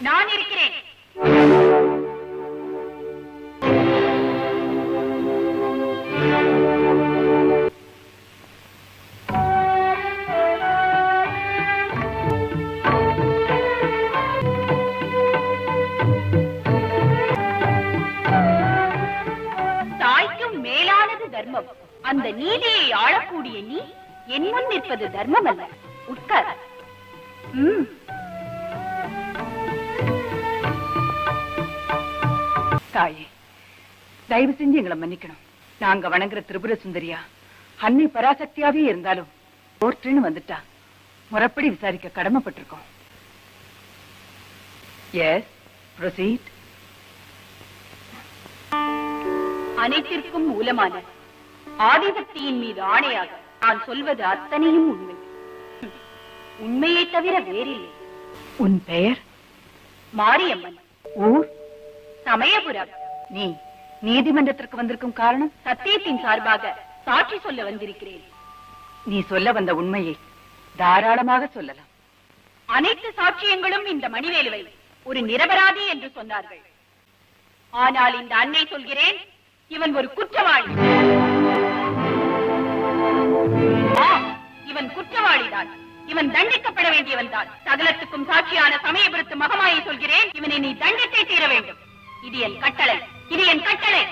நான் இருக்கிறேன். தாய்க்கும் மேலானது தர்மம். அந்த நீதியை ஆளக்கூடிய நீ என் முன் நிற்பது தர்மம் அல்ல உட்கார். ம். தாயே தயவு செஞ்சு எங்களை மன்னிக்கணும். நாங்க வணங்குற திரிபுர சுந்தரியா? அன்னை பராசக்தியாவே இருந்தாலும் கோர்ட்டுன்னு வந்துட்டா. முறைப்படி விசாரிக்க கடமைப்பட்டிருக்கோம். எஸ் ப்ரொசீட் அனைத்திற்கும் மூலமான ஆதிசக்தியின் மீது ஆணையாக நான் சொல்வது அத்தனையும் உண்மை. உண்மையை தவிர வேறில்லை. உன் பெயர்? மாரியம்மன். ஊர்? சமயபுரம். நீ நீதிமன்றத்திற்கு வந்திருக்கும் காரணம் சத்தியத்தின் சார்பாக சாட்சி சொல்ல வந்திருக்கிறேன். நீ சொல்ல வந்த உண்மையை தாராளமாக சொல்லலாம். அனைத்து சாட்சியங்களும் இந்த மணிவேலுவை ஒரு நிரபராதி என்று சொன்னார்கள். ஆனால் இந்த அன்னை சொல்கிறேன் இவன் ஒரு குற்றவாளி. இவன் குற்றவாளிதான். இவன் தண்டிக்கப்பட வேண்டியவன் தான் சகலத்துக்கும் சாட்சியான சமயபுரத்து மகமாயை சொல்கிறேன் இவனை நீ தண்டித்தே தீர வேண்டும். இது என் கட்டளை. இது என் கட்டளை.